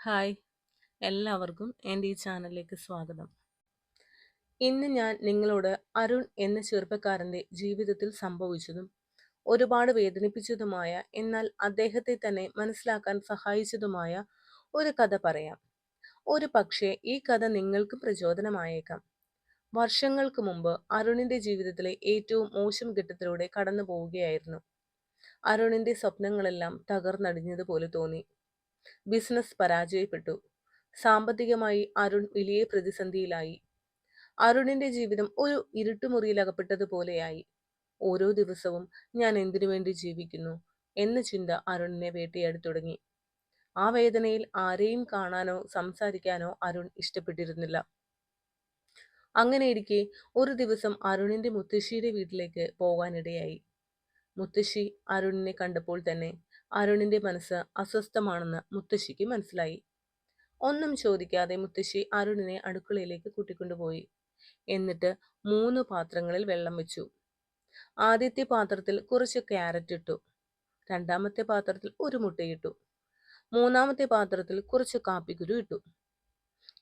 Hi. എല്ലാവർക്കും എന്റെ ഈ ചാനലിലേക്ക് സ്വാഗതം. ഇന്ന് ഞാൻ നിങ്ങളോട് അരുൺ എന്ന ചെറുപ്പക്കാരന്റെ ജീവിതത്തിൽ സംഭവിച്ചതും ഒരുപാട് വേദനിപ്പിച്ചതുമായ എന്നാൽ അദ്ദേഹത്തെ തന്നെ മനസ്സിലാക്കാൻ സഹായിച്ചതുമായ ഒരു കഥ പറയാം. ഒരു പക്ഷേ ഈ കഥ നിങ്ങൾക്കും പ്രചോദനമായേക്കാം. വർഷങ്ങൾക്ക് മുമ്പ് അരുണിന്റെ ജീവിതത്തിലെ ഏറ്റവും മോശം ഘട്ടത്തിലൂടെ കടന്നു പോവുകയായിരുന്നു അരുണിന്റെ സ്വപ്നങ്ങളെല്ലാം തകർന്നടിഞ്ഞതുപോലെ തോന്നി. ബിസിനസ് പരാജയപ്പെട്ടു. സാമ്പത്തികമായി അരുൺ വലിയ പ്രതിസന്ധിയിലായി. അരുണിന്റെ ജീവിതം ഒരു ഇരുട്ടുമുറിയിൽ അകപ്പെട്ടതുപോലെയായി ഓരോ ദിവസവും ഞാൻ എന്തിനു വേണ്ടി ജീവിക്കുന്നു എന്ന ചിന്ത അരുണിനെ വേട്ടയാടി തുടങ്ങി. ആ വേദനയിൽ ആരെയും കാണാനോ സംസാരിക്കാനോ അരുൺ ഇഷ്ടപ്പെട്ടിരുന്നില്ല. അങ്ങനെയിരിക്കെ ഒരു ദിവസം അരുണിന്റെ മുത്തശ്ശിയുടെ വീട്ടിലേക്ക് പോകാനിടയായി. മുത്തശ്ശി അരുണിനെ കണ്ടപ്പോൾ തന്നെ അരുണിന്റെ മനസ്സ് അസ്വസ്ഥമാണെന്ന് മുത്തശ്ശിക്ക് മനസ്സിലായി. ഒന്നും ചോദിക്കാതെ മുത്തശ്ശി അരുണിനെ അടുക്കളയിലേക്ക് കൂട്ടിക്കൊണ്ടുപോയി. എന്നിട്ട് മൂന്ന് പാത്രങ്ങളിൽ വെള്ളം വെച്ചു. ആദ്യത്തെ പാത്രത്തിൽ കുറച്ച് ക്യാരറ്റ് ഇട്ടു. രണ്ടാമത്തെ പാത്രത്തിൽ ഒരു മുട്ടയിട്ടു. മൂന്നാമത്തെ പാത്രത്തിൽ കുറച്ച് കാപ്പിക്കുരു ഇട്ടു.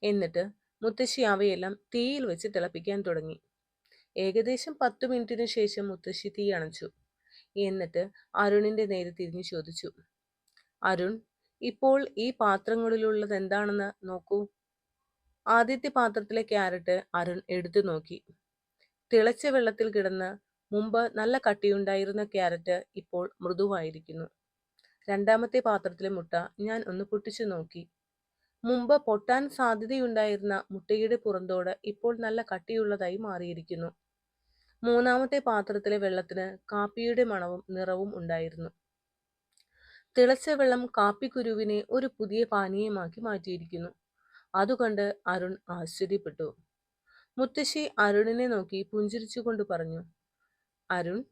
എന്നിട്ട് മുത്തശ്ശി അവയെല്ലാം തീയിൽ വെച്ച് തിളപ്പിക്കാൻ തുടങ്ങി. ഏകദേശം പത്തു മിനിറ്റിനു ശേഷം മുത്തശ്ശി തീ അണച്ചു. എന്നിട്ട് അരുണിന്റെ നേരെ തിരിഞ്ഞു ചോദിച്ചു. അരുൺ ഇപ്പോൾ ഈ പാത്രങ്ങളിലുള്ളത് എന്താണെന്ന് നോക്കൂ. ആദ്യത്തെ പാത്രത്തിലെ ക്യാരറ്റ് അരുൺ എടുത്തു നോക്കി. തിളച്ച വെള്ളത്തിൽ കിടന്ന് മുമ്പ് നല്ല കട്ടിയുണ്ടായിരുന്ന ക്യാരറ്റ് ഇപ്പോൾ മൃദുവായിരിക്കുന്നു. രണ്ടാമത്തെ പാത്രത്തിലെ മുട്ട ഞാൻ ഒന്ന് പൊട്ടിച്ചു നോക്കി. മുമ്പ് പൊട്ടാൻ സാധ്യതയുണ്ടായിരുന്ന മുട്ടയുടെ പുറന്തോട് ഇപ്പോൾ നല്ല കട്ടിയുള്ളതായി മാറിയിരിക്കുന്നു. മൂന്നാമത്തെ പാത്രത്തിലെ വെള്ളത്തിന് കാപ്പിയുടെ മണവും നിറവും ഉണ്ടായിരുന്നു. തിളച്ച വെള്ളം കാപ്പിക്കുരുവിനെ ഒരു പുതിയ പാനീയമാക്കി മാറ്റിയിരിക്കുന്നു. അതുകണ്ട് അരുൺ ആശ്ചര്യപ്പെട്ടു. മുത്തശ്ശി അരുണിനെ നോക്കി പുഞ്ചിരിച്ചുകൊണ്ട് പറഞ്ഞു അരുൺ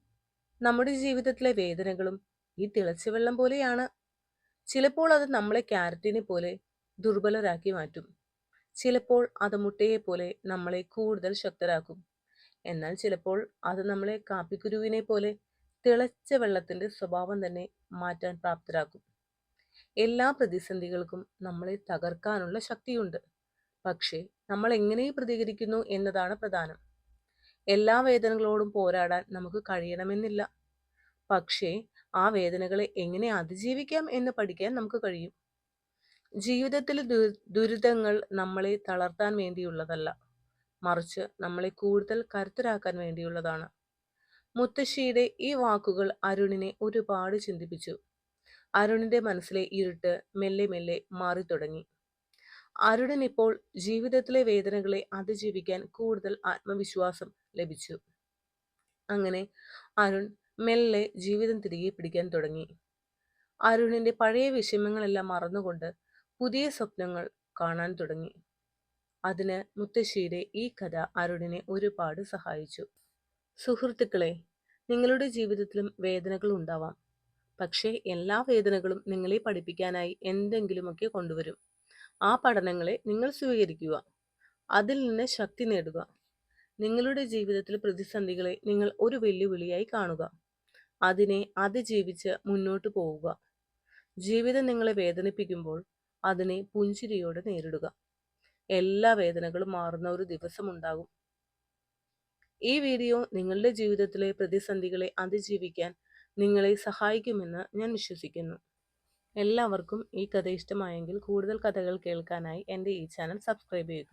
നമ്മുടെ ജീവിതത്തിലെ വേദനകളും ഈ തിളച്ച വെള്ളം പോലെയാണ്. ചിലപ്പോൾ അത് നമ്മളെ ക്യാരറ്റിനെ പോലെ ദുർബലരാക്കി മാറ്റും. ചിലപ്പോൾ അത് മുട്ടയെ പോലെ നമ്മളെ കൂടുതൽ ശക്തരാക്കും. എന്നാൽ ചിലപ്പോൾ അത് നമ്മളെ കാപ്പിക്കുരുവിനെ പോലെ തിളച്ച വെള്ളത്തിന്റെ സ്വഭാവം തന്നെ മാറ്റാൻ പ്രാപ്തരാക്കും. എല്ലാ പ്രതിസന്ധികൾക്കും നമ്മളെ തകർക്കാനുള്ള ശക്തിയുണ്ട്. പക്ഷേ നമ്മൾ എങ്ങനെ പ്രതികരിക്കുന്നു എന്നതാണ് പ്രധാനം. എല്ലാ വേദനകളോടും പോരാടാൻ നമുക്ക് കഴിയണമെന്നില്ല. പക്ഷേ ആ വേദനകളെ എങ്ങനെ അതിജീവിക്കാം എന്ന് പഠിക്കാൻ നമുക്ക് കഴിയും. ജീവിതത്തിലെ ദുരിതങ്ങൾ നമ്മളെ തളർത്താൻ വേണ്ടിയുള്ളതല്ല. മറിച്ച് നമ്മളെ കൂടുതൽ കരുത്തരാക്കാൻ വേണ്ടിയുള്ളതാണ്. മുത്തശ്ശിയുടെ ഈ വാക്കുകൾ അരുണിനെ ഒരുപാട് ചിന്തിപ്പിച്ചു. അരുണിന്റെ മനസ്സിലെ ഇരുട്ട് മെല്ലെ മെല്ലെ മാറി തുടങ്ങി. അരുണിന് ഇപ്പോൾ ജീവിതത്തിലെ വേദനകളെ അതിജീവിക്കാൻ കൂടുതൽ ആത്മവിശ്വാസം ലഭിച്ചു. അങ്ങനെ അരുൺ മെല്ലെ ജീവിതം തിരികെ പിടിക്കാൻ തുടങ്ങി. അരുണിന്റെ പഴയ വിഷമങ്ങളെല്ലാം മറന്നുകൊണ്ട് പുതിയ സ്വപ്നങ്ങൾ കാണാൻ തുടങ്ങി. അതിന് മുത്തശ്ശിയുടെ ഈ കഥ അരുണിനെ ഒരുപാട് സഹായിച്ചു. സുഹൃത്തുക്കളെ നിങ്ങളുടെ ജീവിതത്തിലും വേദനകൾ ഉണ്ടാവാം. പക്ഷേ എല്ലാ വേദനകളും നിങ്ങളെ പഠിപ്പിക്കാനായി എന്തെങ്കിലുമൊക്കെ കൊണ്ടുവരും. ആ പഠനങ്ങളെ നിങ്ങൾ സ്വീകരിക്കുക. അതിൽ നിന്ന് ശക്തി നേടുക. നിങ്ങളുടെ ജീവിതത്തിൽ പ്രതിസന്ധികളെ നിങ്ങൾ ഒരു വെല്ലുവിളിയായി കാണുക. അതിനെ അതിജീവിച്ച് മുന്നോട്ട് പോവുക. ജീവിതം നിങ്ങളെ വേദനിപ്പിക്കുമ്പോൾ അതിനെ പുഞ്ചിരിയോടെ നേരിടുക. എല്ലാ വേദനകളും മാറുന്ന ഒരു ദിവസം ഉണ്ടാകും ഈ വീഡിയോ നിങ്ങളുടെ ജീവിതത്തിലെ പ്രതിസന്ധികളെ അതിജീവിക്കാൻ നിങ്ങളെ സഹായിക്കുമെന്ന് ഞാൻ വിശ്വസിക്കുന്നു. എല്ലാവർക്കും ഈ കഥ ഇഷ്ടമായെങ്കിൽ കൂടുതൽ കഥകൾ കേൾക്കാനായി എന്റെ ഈ ചാനൽ സബ്സ്ക്രൈബ് ചെയ്യുക.